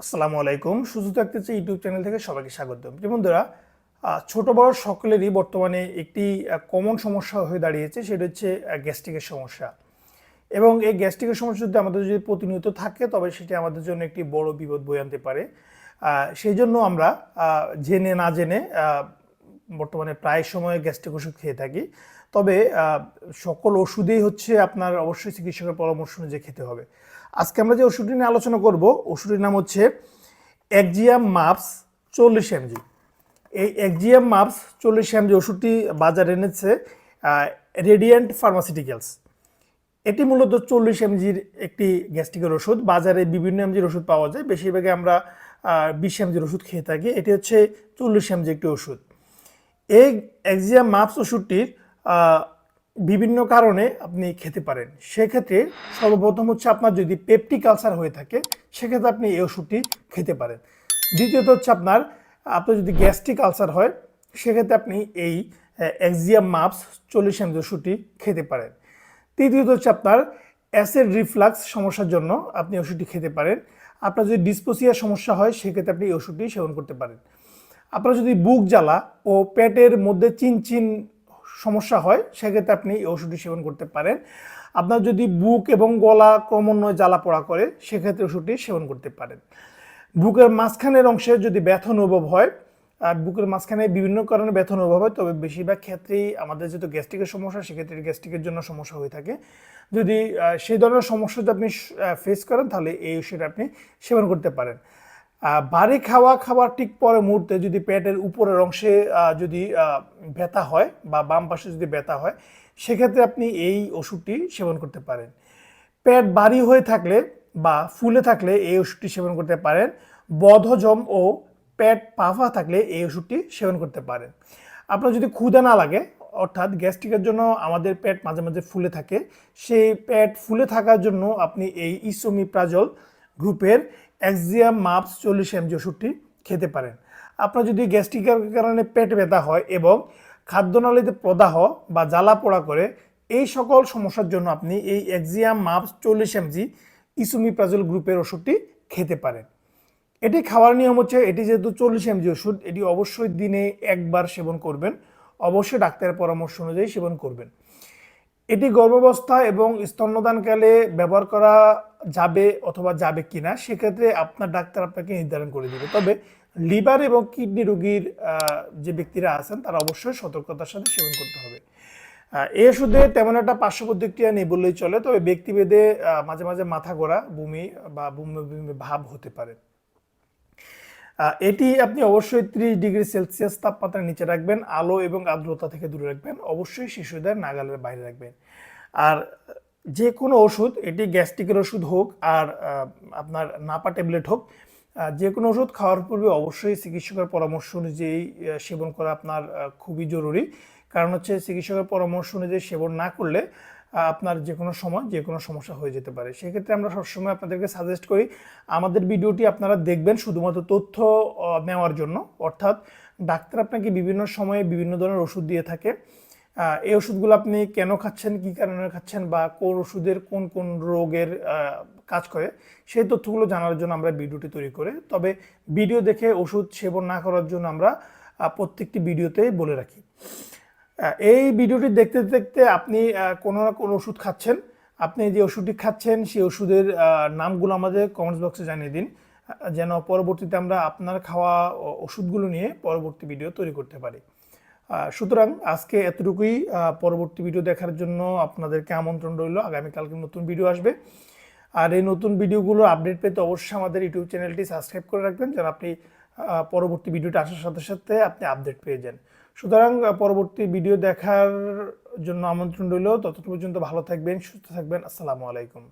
আসসালামু আলাইকুম। সুস্থ থাকতে চাই ইউটিউব চ্যানেল থেকে সবাইকে স্বাগত প্রিয় বন্ধুরা ছোটো বড় সকলেরই বর্তমানে একটি কমন সমস্যা হয়ে দাঁড়িয়েছে, সেটা হচ্ছে গ্যাস্ট্রিকের সমস্যা। এবং এই গ্যাস্ট্রিকের সমস্যা যদি আমাদের যদি প্রতিনিয়ত থাকে, তবে সেটি আমাদের জন্য একটি বড় বিপদ বয়ে আনতে পারে। সেই জন্য আমরা জেনে না জেনে বর্তমানে প্রায় সময় গ্যাস্ট্রিক ওষুধ খেয়ে থাকি। তবে সকল ওষুধেই হচ্ছে আপনার অবশ্যই চিকিৎসকের পরামর্শ অনুযায়ী খেতে হবে। আজকে আমরা যে ওষুধটি নিয়ে আলোচনা করব, ওষুধটির নাম হচ্ছে একজিয়াম মাপস চল্লিশ এমজি। এই একজিয়াম মাপস চল্লিশ এমজি ওষুধটি বাজারে এনেছে রেডিয়েন্ট ফার্মাসিউটিক্যালস। এটি মূলত চল্লিশ এমজির একটি গ্যাস্ট্রিকের ওষুধ। বাজারে বিভিন্ন এমজির ওষুধ পাওয়া যায়। বেশিরভাগে আমরা বিশ এমজির ওষুধ খেয়ে থাকি। এটি হচ্ছে চল্লিশ এমজি একটি ওষুধ। এই এক্সিয়াম মাপস ওষুধটির বিভিন্ন কারণে আপনি খেতে পারেন। সেক্ষেত্রে সর্বপ্রথম হচ্ছে আপনার যদি পেপটিক আলসার হয়ে থাকে, সেক্ষেত্রে আপনি এই ওষুধটি খেতে পারেন। দ্বিতীয়ত হচ্ছে আপনার আপনার যদি গ্যাস্ট্রিক আলসার হয়, সেক্ষেত্রে আপনি এই এক্সিয়াম মাপস চল্লিশ এমজি ওষুধটি খেতে পারেন। তৃতীয়ত হচ্ছে আপনার অ্যাসিড রিফ্লাক্স সমস্যার জন্য আপনি ওষুধটি খেতে পারেন। আপনার যদি ডিসপোসিয়ার সমস্যা হয়, সেক্ষেত্রে আপনি এই ওষুধটি সেবন করতে পারেন। আপনার যদি বুক জ্বালা ও পেটের মধ্যে চিনচিন সমস্যা হয়, সেক্ষেত্রে আপনি এই ওষুধটি সেবন করতে পারেন। আপনার যদি বুক এবং গলা ক্রমান্বয়ে জ্বালা পোড়া করে, সেক্ষেত্রে ওষুধটি সেবন করতে পারেন। বুকের মাঝখানের অংশে যদি ব্যথা অনুভব হয় আর বুকের মাঝখানে বিভিন্ন কারণে ব্যথা অনুভব হয়, তবে বেশিরভাগ ক্ষেত্রেই আমাদের যেহেতু গ্যাস্ট্রিকের সমস্যা, সেক্ষেত্রে গ্যাস্ট্রিকের জন্য সমস্যা হয়ে থাকে। যদি সেই ধরনের সমস্যা যদি আপনি ফেস করেন, তাহলে এই ওষুধ আপনি সেবন করতে পারেন। বাড়ি খাওয়া খাওয়ার ঠিক পরে মুহূর্তে যদি পেটের উপরের অংশে যদি ব্যথা হয় বা বাম পাশে যদি ব্যথা হয়, সেক্ষেত্রে আপনি এই ওষুধটি সেবন করতে পারেন। পেট ভারী হয়ে থাকলে বা ফুলে থাকলে এই ওষুধটি সেবন করতে পারেন। বদহজম ও পেট পাফা থাকলে এই ওষুধটি সেবন করতে পারেন। আপনার যদি ক্ষুধা না লাগে, অর্থাৎ গ্যাস্ট্রিকের জন্য আমাদের পেট মাঝে মাঝে ফুলে থাকে, সেই পেট ফুলে থাকার জন্য আপনি এই ইসোমিপ্রাজল গ্রুপের এক্সিয়াম মাপস চল্লিশ এমজি ওষুধটি খেতে পারেন। আপনার যদি গ্যাস্ট্রিকের কারণে পেট ব্যথা হয় এবং খাদ্যনালীতে প্রদাহ বা জ্বালা পোড়া করে, এই সকল সমস্যার জন্য আপনি এই এক্সিয়াম মাপস চল্লিশ এমজি ইসুমিপ্রাজল গ্রুপের ওষুধটি খেতে পারেন। এটি খাওয়ার নিয়ম হচ্ছে, এটি যেহেতু চল্লিশ এমজি ওষুধ, এটি অবশ্যই দিনে একবার সেবন করবেন। অবশ্যই ডাক্তারের পরামর্শ অনুযায়ী সেবন করবেন। এটি গর্ভাবস্থা এবং স্তন্যদানকালে ব্যবহার করা যাবে অথবা যাবে কিনা, সেক্ষেত্রে আপনার ডাক্তার আপনাকে নির্ধারণ করে দেবে। তবে লিভার এবং কিডনি রোগীর যে ব্যক্তিরা আছেন, তারা অবশ্যই সতর্কতার সাথে সেবন করতে হবে। এই ওষুধে তেমন একটা পার্শ্ব প্রতিক্রিয়া নেই বললেই চলে, তবে ব্যক্তিভেদে মাঝে মাঝে মাথা ঘোরা, বমি বা বমি ভাব হতে পারে। এটি আপনি অবশ্যই ত্রিশ ডিগ্রি সেলসিয়াস তাপমাত্রার নিচে রাখবেন, আলো এবং আর্দ্রতা থেকে দূরে রাখবেন, অবশ্যই শিশুদের নাগালের বাইরে রাখবেন। আর যে কোনো ওষুধ, এটি গ্যাস্ট্রিকের ওষুধ হোক আর আপনার নাপা ট্যাবলেট হোক যে কোনো ওষুধ খাওয়ার পূর্বে অবশ্যই চিকিৎসকের পরামর্শ অনুযায়ী সেবন করা আপনার খুবই জরুরি। কারণ হচ্ছে চিকিৎসকের পরামর্শ অনুযায়ী সেবন না করলে আপনার যে কোনো সময় যে কোনো সমস্যা হয়ে যেতে পারে। সেক্ষেত্রে আমরা সবসময় আপনাদেরকে সাজেস্ট করি, আমাদের ভিডিওটি আপনারা দেখবেন শুধুমাত্র তথ্য নেওয়ার জন্য। অর্থাৎ ডাক্তার আপনাকে বিভিন্ন সময়ে বিভিন্ন ধরনের ওষুধ দিয়ে থাকে। এই ওষুধগুলো আপনি কেন খাচ্ছেন, কী কারণে খাচ্ছেন বা কোন ওষুধের কোন কোন রোগের কাজ করে, সেই তথ্যগুলো জানার জন্য আমরা ভিডিওটি তৈরি করে। তবে ভিডিও দেখে ওষুধ সেবন না করার জন্য আমরা প্রত্যেকটি ভিডিওতেই বলে রাখি। এই ভিডিওটি দেখতে দেখতে আপনি কোনো না কোনো ওষুধ খাচ্ছেন। আপনি যে ওষুধটি খাচ্ছেন, সেই ওষুধের নামগুলো আমাদের কমেন্টস বক্সে জানিয়ে দিন যেন পরবর্তীতে আমরা আপনার খাওয়া ওষুধগুলো নিয়ে পরবর্তী ভিডিও তৈরি করতে পারি। সুতরাং আজকে এতটুকুই পরবর্তী ভিডিও দেখার জন্য আপনাদেরকে আমন্ত্রণ রইল। আগামীকালকে নতুন ভিডিও আসবে। আর এই নতুন ভিডিওগুলো আপডেট পেতে অবশ্যই আমাদের ইউটিউব চ্যানেলটি সাবস্ক্রাইব করে রাখবেন, যেন আপনি পরবর্তী ভিডিওটা আসার সাথে সাথে আপনি আপডেট পেয়ে যান। সুতরাং পরবর্তী ভিডিও দেখার জন্য আমন্ত্রণ রইল। ততটুকু পর্যন্ত ভালো থাকবেন, সুস্থ থাকবেন। আসসালামু আলাইকুম।